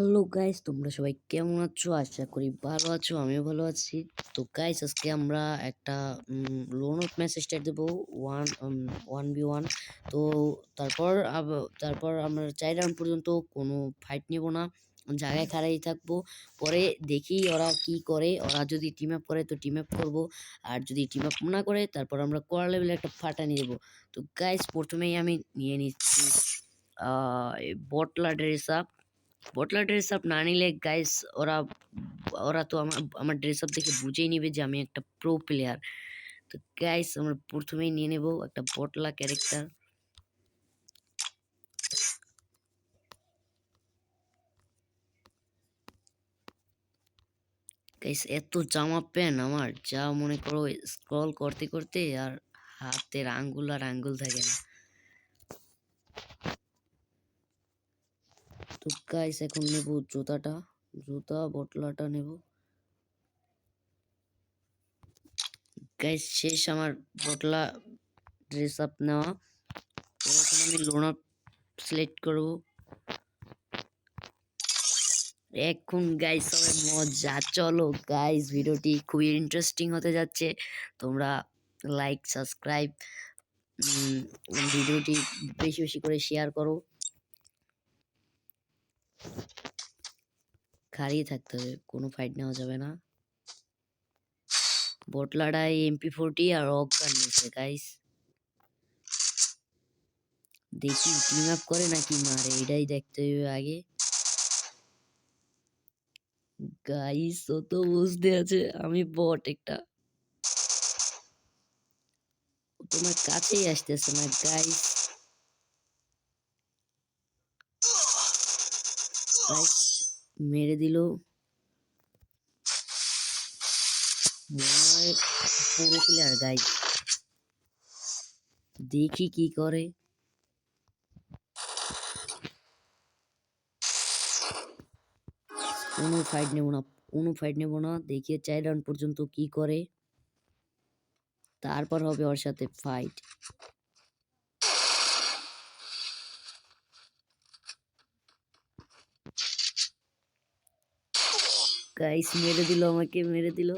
Hello guys তোমরা সবাই কেমন আছো? আশা করি ভালো আছো, আমিও ভালো আছি। তো গাইস আজকে আমরা একটা লোন অফ ম্যাচ স্টার্ট দেবো ওয়ান ওয়ান বি ওয়ান তো, তারপর তারপর আমরা চার রাউন্ড পর্যন্ত কোনো ফাইট নেব না। জায়গায় খাড়াই থাকব, পরে দেখি ওরা কি করে। ওরা যদি টিম আপ করে, তো টিম আপ করব। আর যদি টিম আপ না করে, তারপর আমরা কোয়ার লেভেলে একটা ফাটা নিয়ে দেবো তো গাইস প্রথমেই আমি নিয়ে নিচ্ছি বটলা ড্রেস আপ বটলা ড্রেস আপ না নিলে গাইস ওরা ওরা তো আমার আমার ড্রেস আপ দেখে বুঝেই নিবে যে আমি একটা প্রো প্লেয়ার তো গাইস আমরা প্রথমেই নিয়ে নেব একটা বটলা ক্যারেক্টার গাইস এত জামা প্যান্ট আমার, যা মনে করো স্ক্রল করতে করতে আর হাতের আঙ্গুল আর আঙ্গুল থাকে না। তো গাইস এখন নেব, জুতাটা, জুতা, বটলাটা নেব। গাইস শেষ আমার বটলা ড্রেস আপ নেওয়া এখন আমি লোন আপ সিলেক্ট করব। এখন গাইস সবাই মজা, চলো গাইস ভিডিওটি খুবই ইন্টারেস্টিং হতে যাচ্ছে। তোমরা লাইক সাবস্ক্রাইব ভিডিওটি বেশি বেশি করে শেয়ার করো। খাড়িয়ে থাকতে হবে, কোনো ফাইট নেওয়া যাবে না। বটলাটায় এমপি ফোরটি আর অজ্ঞান নিয়েছে গাইস দেখি টিম আপ করে নাকি মারে, এটাই দেখতে হবে আগে। গাইস ও তো বুঝতে আছে, আমি বট একটা। তোমার কাছেই আসতেছে না গাইস গাইস মেরে দিল। প্লেয়ার গাইস দেখি কি করে। কোনো ফাইট নেব না, কোনো ফাইট নেব না। দেখিয়ে চার রাউন্ড পর্যন্ত কি করে। তারপর হবে ওর সাথে ফাইট গাইস মেরে দিল আমাকে, মেরে দিল।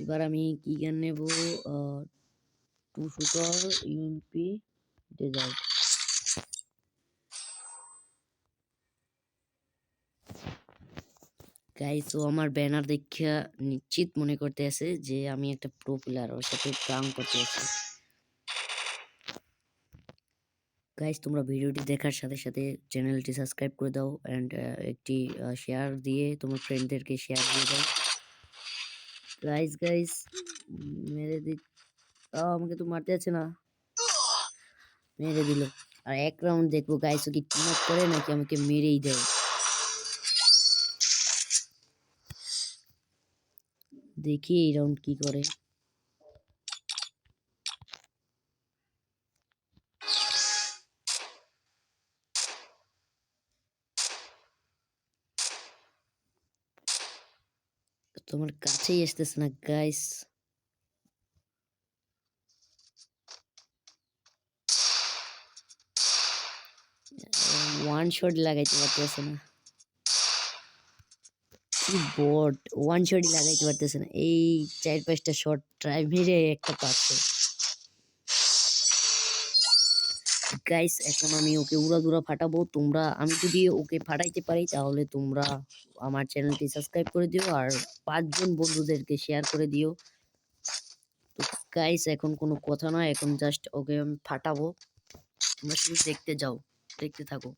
এবার আমি কি গান নেব? Two shooter, UMP, desert. Guys ও আমার ব্যানার দেখিয়া নিশ্চিত মনে করতে আছে যে আমি একটা প্রো প্লেয়ার ওর সাথে প্রাং করতে আছি। গাইস তোমরা ভিডিওটি দেখার সাথে সাথে চ্যানেলটি সাবস্ক্রাইব করে দাও অ্যান্ড একটি শেয়ার দিয়ে তোমার ফ্রেন্ডদেরকে শেয়ার দিয়ে দাও। গাইস গাইস মেরে দি আমাকে তো মারতে আছে না। মেরে দিল। আর এক রাউন্ড দেখব গাইস ও কি টিম আপ করে নাকি আমাকে মেরেই দেয়? দেখি এই রাউন্ড কি করে। তোমার কাছেই আসতেছে না গাইস ওয়ান শট লাগাইতে পারতেছে না। কি বট ওয়ান শটই লাগাইতে পারতেছে না। এই চার পাঁচটা শট ট্রাই মেরে একটা পাচ্ছে গাইস এখন আমি ওকে উড়াদুরা ফাটাবো। তোমরা, আমি যদি ওকে ফাটাইতে পারি, তাহলে তোমরা আমার চ্যানেলটি সাবস্ক্রাইব করে দিও আর পাঁচজন বন্ধুদেরকে শেয়ার করে দিও। তো গাইস এখন কোনো কথা নয়, এখন জাস্ট ওকে আমি ফাটাবো। তোমরা শুধু দেখতে যাও, দেখতে থাকো।